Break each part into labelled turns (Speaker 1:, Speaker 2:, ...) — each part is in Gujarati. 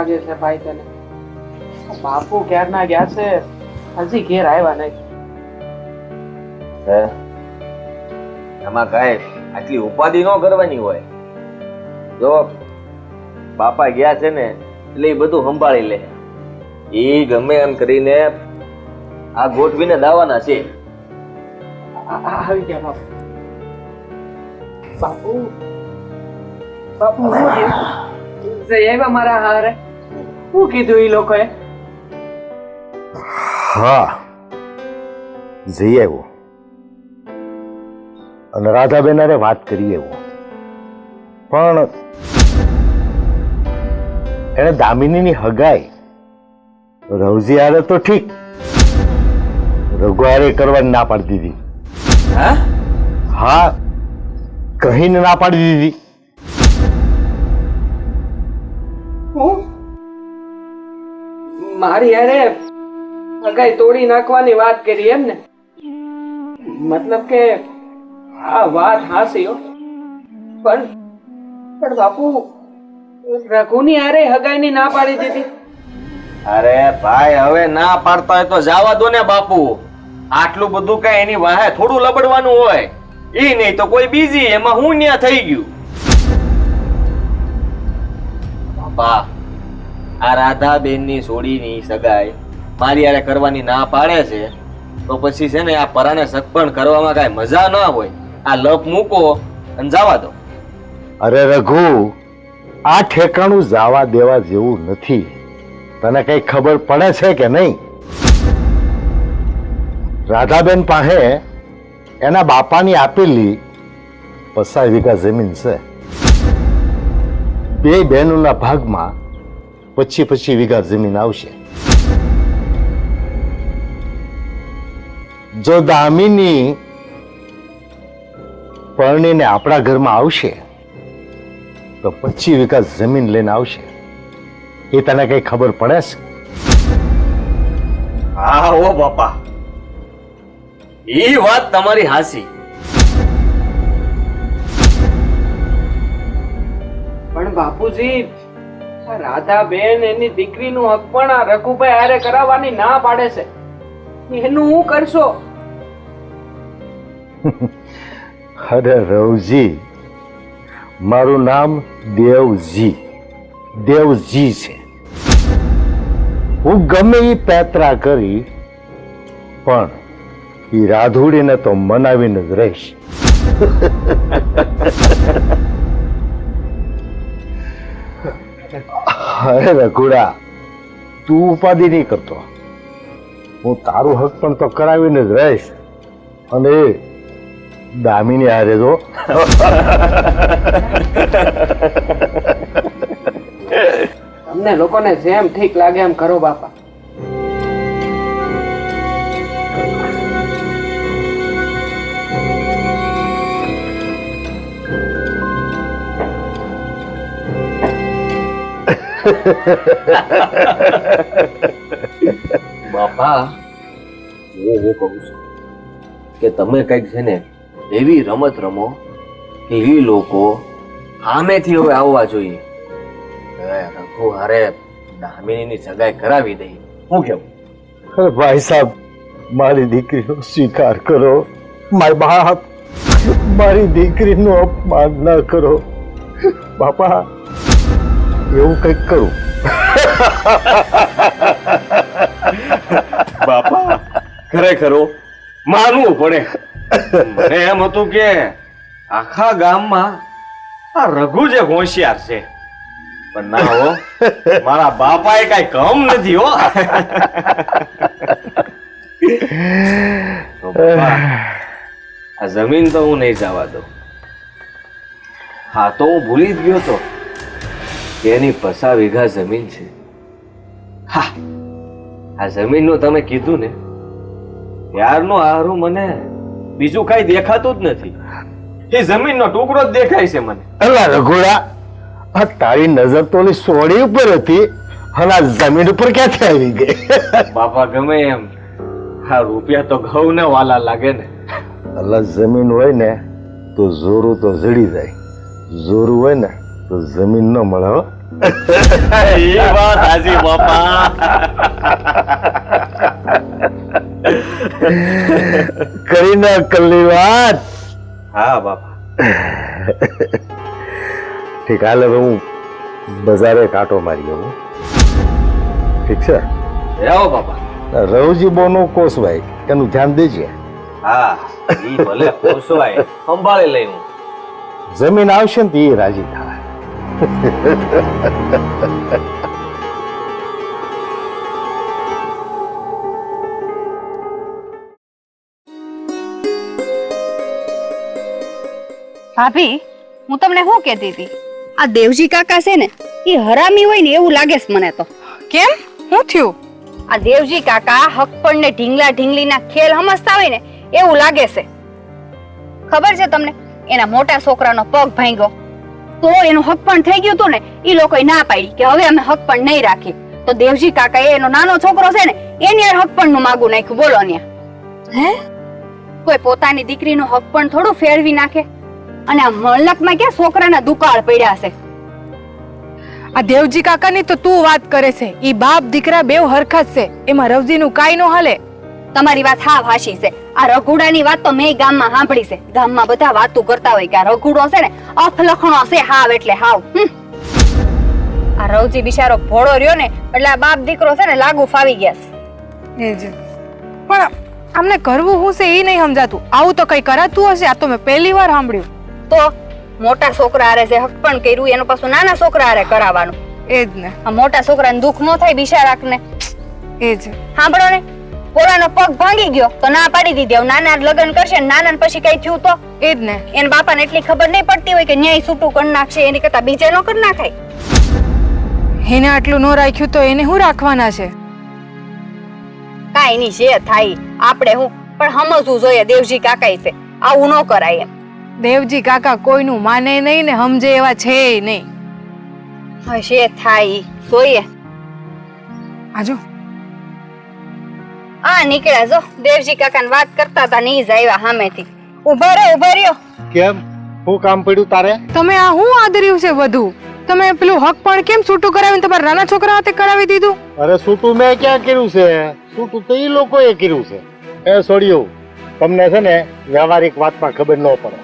Speaker 1: લાગે છે ભાઈ તને? બાપુ ક્યારના ગયા છે હજી ઘેર આવ્યા નહીં.
Speaker 2: એમાં કાંઈ આટલી ઉપાધિ ન કરવાની હોય. જો બાપા ગયા છે ને એટલે એ બધું સંભાળી લે. એ ગમે એમ કરીને આ ગોઠવીને દાવાના છે.
Speaker 1: આવી ગયા બાપુ. બાપુ બાપુ આવ્યા મારા હારે? શું કીધું એ લોકોએ?
Speaker 3: હા. જઈ આવ્યો. અને રાધાબેન અરે વાત કરી આવ્યો. પણ એને દામિનીની હગાઈ. રવજી હારે તો ઠીક. રઘુઆરે કરવા કરવાની ના પાડી દીધી.
Speaker 2: હા?
Speaker 3: હા. કહીને ના પાડી દીધી.
Speaker 1: મારી હારે હગાઈ તોડી નાખવાની વાત કરી એમ ને. મતલબ કે આ વાત હાસી હો. પણ પણ બાપુ, રઘુની હારે હગાઈની ના પાડી દીધી.
Speaker 2: અરે ભાઈ, હવે ના પાડતા હોય તો જવા દો ને બાપુ. આટલું બધું કઈ એની વાહે થોડું લબડવાનું હોય. એ નહીં તો કોઈ બીજી, એમાં હું ન્યા થઈ ગયું. બાપા આ રાધાબેનની સોડીની સગાઈ મારી હારે કરવાની ના પાડે છે, તો પછી છે ને આ પરાને સગપણ કરવામાં કાંઈ મજા ના હોય. આ લપ મૂકો અને જવા દો.
Speaker 3: અરે રઘુ, આ ઠેકાણું જાવા દેવા જેવું નથી. તને કઈ ખબર પડે છે કે નહીં? રાધાબેન પાસે એના બાપાની આપેલી પચાસ વીઘા જમીન છે. બે બહેનોના ભાગમાં પચી પછી વીઘા જમીન આવશે. જો દામિની પરણીને આપણા ઘરમાં આવશે તો પછી વિકાસ જમીન લઈને આવશે. એ તને કઈ ખબર પડે છે?
Speaker 2: હા ઓ બાપા. એ વાત તમારી હાસી
Speaker 1: પણ બાપુજી રાધાબેન, એની દીકરીનું હક પણ આ રઘુભાઈ હારે કરાવવાની ના પાડે છે. એનું હું કરશો?
Speaker 3: અરે રવજી, મારું નામ દેવજી. દેવજી છે. હું ગમે એ પેત્રા કરી, પણ એ રાધુડીને તો મનાવીને જ રહીશ. અરે રઘુડા, તું ઉપાધિ નહીં કરતો. હું તારું હક પણ તો કરાવીને જ રહીશ. અને દામીને હારે જો.
Speaker 1: તમને લોકોને જેમ ઠીક લાગે એમ કરો, બાપા.
Speaker 2: બાપા હું હું કહું છું કે તમે કંઈક છે ને એવી રમત રમો એવી લોકો સામેથી હવે આવવા જોઈએ. રઘુ હારે દામિનીની સગાઈ કરાવી દઈ. હું કેવું?
Speaker 3: અરે ભાઈ સાહેબ મારી દીકરીનો સ્વીકાર કરો. મારી બાપ મારી દીકરીનું અપમાન ન કરો. બાપા એવું કંઈક કરું.
Speaker 2: બાપા, ખરેખર માનવું પડે. મને એમ હતું કે આખા ગામમાં આ રઘુ જે હોશિયાર છે. પણ ના હો, મારા બાપાએ કઈ કમ નથી હો. આ જમીન તો હું નહીં જવા દઉં. હા, તો હું ભૂલી જ ગયો તો. એની પસા વીઘા જમીન છે. હા. આ જમીનનું તમે કીધું ને ત્યારનું હારું મને બીજું કઈ દેખાતું જ નથી. એ જમીનનો ટુકડો જ દેખાય છે મને.
Speaker 3: અલા રઘુડા આ તારી નજર તો ઓલી સોડી ઉપર હતી અને આ જમીન ઉપર ક્યાંથી આવી ગઈ?
Speaker 2: બાપા ગમે એમ. આ રૂપિયા તો ઘઉં ને વાલા લાગે ને.
Speaker 3: અલા જમીન હોય ને તો જોરું તો જડી જાય. જોરું હોય ને તો જમીન ન મળે હો.
Speaker 2: એ વાત હાજી બાપા.
Speaker 3: કરી કલ્લી વાત
Speaker 2: હા બાપા.
Speaker 3: ઠીક હાલ હવે હું બજારે કાંટો મારી આવું ઠીક છે?
Speaker 2: આવો બાપા.
Speaker 3: રવજી બોનો કોસભાઈ એનું ધ્યાન દેજે.
Speaker 2: હા ઈ ભલે ખોસવાય સંભાળી લઈ હું.
Speaker 3: જમીન આવશે ને તે રાજી થાય
Speaker 4: ભાભી હું તમને શું કહેતી હતી? આ દેવજી કાકા છે ને એ હરામી હોય ને એવું લાગે છે મને તો.
Speaker 5: કેમ? શું થયું?
Speaker 4: આ દેવજી કાકા હકપણ ને ઢીંગલા ઢીંગલીના ખેલ સમજતા હોય ને એવું લાગે છે. ખબર છે તમને? એના મોટા છોકરાનો પગ ભાંગ્યો. તો એનું હકપણ થઈ ગયું હતું ને એ લોકોએ ના પાડી કે હવે અમે હક પણ નહીં રાખી તો દેવજી કાકા એનો નાનો છોકરો છે ને એની યાર હકપણનું માગું નાખ્યું. બોલો ને
Speaker 5: હે?
Speaker 4: કોઈ પોતાની દીકરીનું હકપણ થોડું ફેરવી નાખે. અને આ મલકમાં ક્યાં છોકરાના દુકાળ પડ્યા છે?
Speaker 5: આ દેવજી કાકાની તો તું વાત કરે છે. ઈ બાપ દીકરા બેવ હરખત છે. એમાં રવજીનું કાઈ નો હાલે.
Speaker 4: તમારી વાત હા ભાષી છે. આ રઘુડાની વાત તો મેં ગામમાં સાંભળી છે. ગામમાં બધા વાતું કરતા હોય કે આ રઘુડો છે ને અફલખણો છે હાવ એટલે હાવ. આ રવજી બિચારો ભોળો રહ્યો ને એટલે આ બાપ દીકરો છે ને લાગુ ફાવી ગયા છે.
Speaker 5: એ જ. પણ આમને કરવું હું છે એ નહીં સમજાતું. આવું તો કઈ કરાતું હશે? આ તો મેં પહેલી વાર સાંભળ્યું.
Speaker 4: તો મોટા છોકરા હારે જે હક પણ કર્યું એનું પાછું નાના છોકરા હારે કરાવવાનું.
Speaker 5: એ જ ને.
Speaker 4: આ મોટા છોકરાને દુઃખ ન થાય બિચારાકને.
Speaker 5: એ જ.
Speaker 4: સાંભળો ને. પોરાનો પગ ભાંગી ગયો તો ના પાડી દીધી. નાના લગ્ન કરશે નાના પછી કઈ થયું તો?
Speaker 5: એ જ ને.
Speaker 4: એના બાપાને એટલી ખબર નહીં પડતી હોય કે ન્યાય છૂટું કરી નાખશે એની કરતા બીજે નો કરી નાખાય.
Speaker 5: એને આટલું ન રાખ્યું તો એને શું રાખવાના છે?
Speaker 4: કાંઈ નહીં છે થાય આપણે હું પણ સમજવું જોઈએ દેવજી કાકા છે. આવું ન કરાય એમ.
Speaker 5: દેવજી કાકા કોઈનું માને નહીં ને સમજે એવા છે નહીં.
Speaker 4: હશે થાય જોઈએ.
Speaker 5: આજો.
Speaker 4: આ નીકળ્યા જો. દેવજી કાકાને વાત કરતા હતા ને ઈ જ આવ્યા સામેથી. ઊભા રહ્યો ઊભા રહ્યો.
Speaker 3: કેમ? હું કામ પડ્યું તારે?
Speaker 5: તમે આ શું આદર્યું છે બધું? તમે પેલું હક પણ કેમ છૂટું કરાવીને તમારા નાના છોકરા હાથે કરાવી દીધું?
Speaker 3: અરે સૂટું મેં ક્યાં કર્યું છે? સૂટું તો એ લોકોએ કર્યું છે. એ છોડ્યું તમને છે ને વ્યવહારિક વાતમાં ખબર ન પડે.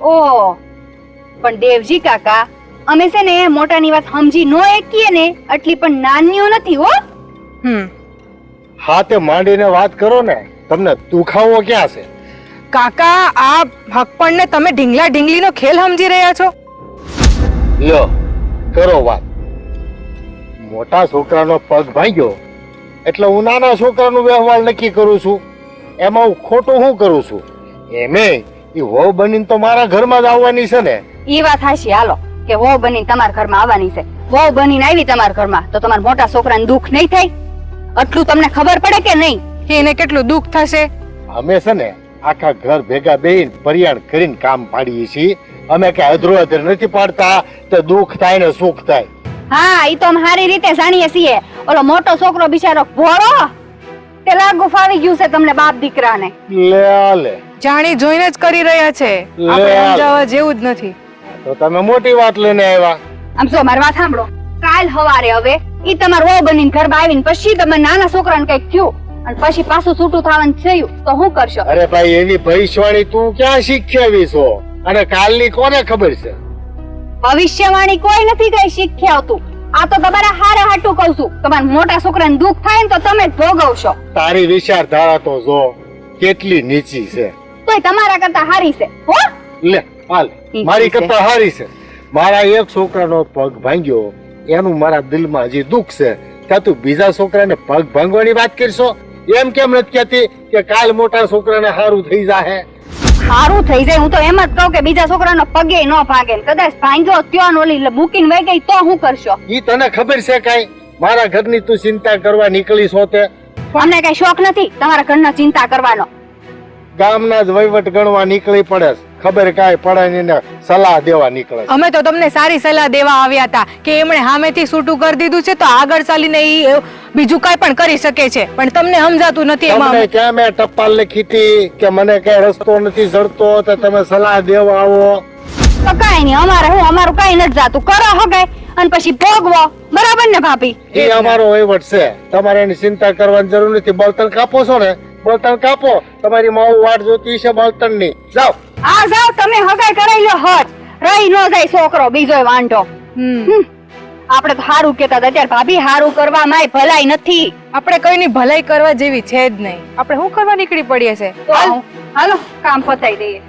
Speaker 4: ઓ પણ દેવજી કાકા અમે છે ને મોટાની વાત સમજી નો એકીએ ને આટલી પણ નાનીઓ નથી હો.
Speaker 5: હમ.
Speaker 3: હાથે માંડીને વાત કરો ને તમને દુખાવો ક્યાં છે?
Speaker 5: કાકા આ હકપણ તમે ઢીંગલા ઢીંગલીનો ખેલ સમજી રહ્યા છો?
Speaker 3: લ્યો કરો વાત. મોટા છોકરાનો પગ ભાંગ્યો એટલે હું નાના છોકરાનો વ્યવહાર નક્કી કરું છું. એમાં હું ખોટું શું કરું છું? એમે એ વહુ બનીને તો મારા ઘરમાં જ આવવાની છે ને?
Speaker 4: ઈ વાત હાશી હાલો. કે વહુ બનીને તમારા ઘરમાં આવવાની છે. વહુ બનીને આવી તમારા ઘરમાં તો તમારા મોટા છોકરાને દુઃખ નહીં થાય? આટલું તમને ખબર પડે કે નહીં?
Speaker 5: એને કેટલું દુઃખ થશે?
Speaker 3: અમે છે ને આખા ઘર ભેગા બેહીને પરિયાણ કરીને કામ પાડીએ છીએ. અમે કે અધરો અધર નથી પાડતા. તો દુઃખ થાય ને સુખ થાય.
Speaker 4: હા ઈ તો અમે સારી રીતે જાણીએ છીએ. ઓલો મોટો છોકરો બિચારો ભોળો તે લાગુ ફાવી ગયું છે તમને બાપ દીકરાને.
Speaker 3: લે લે
Speaker 5: જાણી જોઈને જ કરી રહ્યા છે.
Speaker 3: લે
Speaker 5: આપણે સમજાવવા જેવું જ નથી.
Speaker 3: તો તમે મોટી વાત લઈને આવ્યા.
Speaker 4: આમ જો મારી વાત સાંભળો. કાલ હવારે હવે ઈ તમાર વહુ બનીને ઘરમાં આવીને પછી તમે નાના છોકરાને કંઈક થયું અને પછી પાછું છૂટું થવાનું થયું તો શું કરશો?
Speaker 3: અરે ભાઈ એની ભવિષ્યવાણી તું ક્યાં શીખ્યાવી છો? અને કાલની કોને ખબર છે?
Speaker 4: ભવિષ્યવાણી કોઈ નથી કઈ શીખી આવતું. આ તો તમારા હારે હાટું કહું છું. તમારા મોટા છોકરાને દુઃખ થાય ને તો તમે જ ભોગવશો.
Speaker 3: તારી વિચારધારા તો જો કેટલી નીચી છે.
Speaker 4: તોય તમારા કરતા હારી છે હો?
Speaker 3: લે હાલ. મારી કરતા હારી છે. મારા એક છોકરાનો પગ ભાંગ્યો એનું મારા દિલમાં હજી દુઃખ છે. ત્યાં તું બીજા છોકરાને પગ ભાંગવાની વાત કરશો? એમ કેમ નથી કહેતી કે કાલ મોટા છોકરાને સારું થઈ જાહે?
Speaker 4: સારું થઈ જાય હું તો એમ જ કહું કે બીજા છોકરાનો પગે ન ભાગે. કદાચ ભાંગ્યો ત્યો ઓલી મૂકીને વહી ગઈ તો હું કરશો?
Speaker 3: ઈ તને ખબર છે કાઈ? મારા ઘરની તું ચિંતા કરવા નીકળી છો તે
Speaker 4: અમને કઈ શોખ નથી તમારા ઘરના ચિંતા કરવાનો.
Speaker 3: ગામના જ વહીવટ ગણવા નીકળી પડે. ખબર કાંઈ પડે નહીં ને સલાહ દેવા નીકળે
Speaker 5: અમે તો તમને સારી સલાહ દેવા આવ્યા હતા કે એમણે સામેથી છૂટું કરી દીધું છે તો આગળ ચાલીને ઈ બીજું કાંઈ પણ કરી શકે છે. પણ તમને સમજાતું નથી એમાં
Speaker 3: તમને ક્યાં મેં ટપાલ લખી હતી કે મને કઈ રસ્તો નથી જડતો તો તમે સલાહ દેવા આવો.
Speaker 4: તો કાંઈ નહીં અમારે હું અમારું કાંઈ નથી જાતું. કરો હગાય અને પછી ભોગવો. બરાબર ને ભાભી?
Speaker 3: એ અમારો વહીવટ છે. તમારે એની ચિંતા કરવાની જરૂર નથી. બળતણ કાપો છો ને? બળતણ કાપો. તમારી માવું વાટ જોતી છે બળતણની જાઓ.
Speaker 4: આ જાવ તમે હગાઈ કરાઈ લો હત રહી ન જાય છોકરો બીજો વાંઢો. આપણે તો હારું કેતા હતા અત્યારે ભાભી હારું કરવા માય ભલાઈ નથી.
Speaker 5: આપણે કોઈની ભલાઈ કરવા જેવી છે જ નહીં. આપણે શું કરવા નીકળી પડીએ છે?
Speaker 4: હાલો કામ પતાઈ દઈએ.